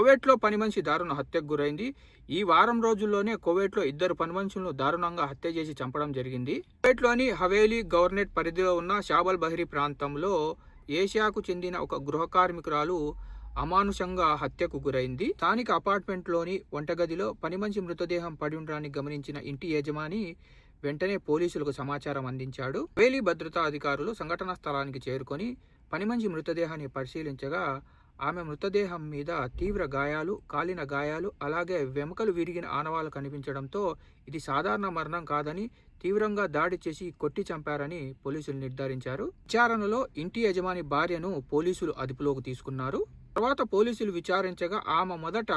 కువైట్లో పని మనిషి దారుణ హత్యకు గురైంది. ఈ వారం రోజుల్లోనే కువైట్లో ఇద్దరు పని మనుషులను దారుణంగా హత్య చేసి చంపడం జరిగింది. కువైట్లోని హవేలీ గవర్నరేట్ పరిధిలో ఉన్న షాబల్ బహ్రీ ప్రాంతంలో ఏషియాకు చెందిన ఒక గృహ కార్మికురాలు అమానుషంగా హత్యకు గురైంది. స్థానిక అపార్ట్మెంట్లోని వంటగదిలో పని మనిషి మృతదేహం పడి ఉండడాన్ని గమనించిన ఇంటి యజమాని వెంటనే పోలీసులకు సమాచారం అందించాడు. వేలి భద్రతా అధికారులు సంఘటనా స్థలానికి చేరుకొని పని మనిషి మృతదేహాన్ని పరిశీలించగా ఆమె మృతదేహం మీద తీవ్ర గాయాలు కాలిన గాయాలు అలాగే వెముకలు విరిగిన ఆనవాలు కనిపించడంతో ఇది సాధారణ మరణం కాదని తీవ్రంగా దాడి చేసి కొట్టి చంపారని పోలీసులు నిర్ధారించారు. విచారణలో ఇంటి యజమాని భార్యను పోలీసులు అదుపులోకి తీసుకున్నారు. తర్వాత పోలీసులు విచారించగా ఆమె మొదట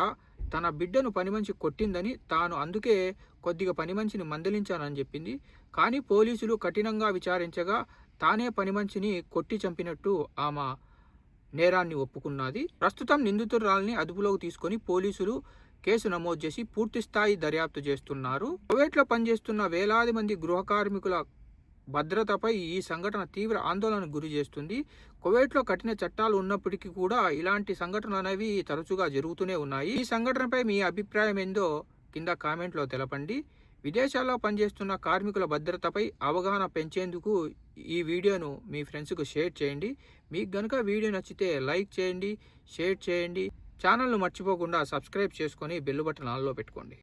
తన బిడ్డను పనిమనిషి కొట్టిందని తాను అందుకే కొద్దిగా పనిమనిషిని మందలించానని చెప్పింది. కానీ పోలీసులు కఠినంగా విచారించగా తానే పనిమనిషిని కొట్టి చంపినట్టు ఆమె నేరాన్ని ఒప్పుకున్నది. ప్రస్తుతం నిందితురాల్ని అదుపులోకి తీసుకొని పోలీసులు కేసు నమోదు చేసి పూర్తి స్థాయి దర్యాప్తు చేస్తున్నారు. కువైట్లో పనిచేస్తున్న వేలాది మంది గృహ కార్మికుల భద్రతపై ఈ సంఘటన తీవ్ర ఆందోళనకు గురి చేస్తుంది. కువైట్లో కఠిన చట్టాలు ఉన్నప్పటికీ కూడా ఇలాంటి సంఘటనలు అనేవి తరచుగా జరుగుతూనే ఉన్నాయి. ఈ సంఘటనపై మీ అభిప్రాయం ఏందో కింద కామెంట్లో తెలపండి. విదేశాల్లో పనిచేస్తున్న కార్మికుల భద్రతపై అవగాహన పెంచేందుకు ఈ వీడియోను మీ ఫ్రెండ్స్కు షేర్ చేయండి. మీకు గనుక వీడియో నచ్చితే లైక్ చేయండి షేర్ చేయండి. ఛానల్ను మర్చిపోకుండా సబ్స్క్రైబ్ చేసుకొని బెల్ బటన్ ఆన్లో పెట్టుకోండి.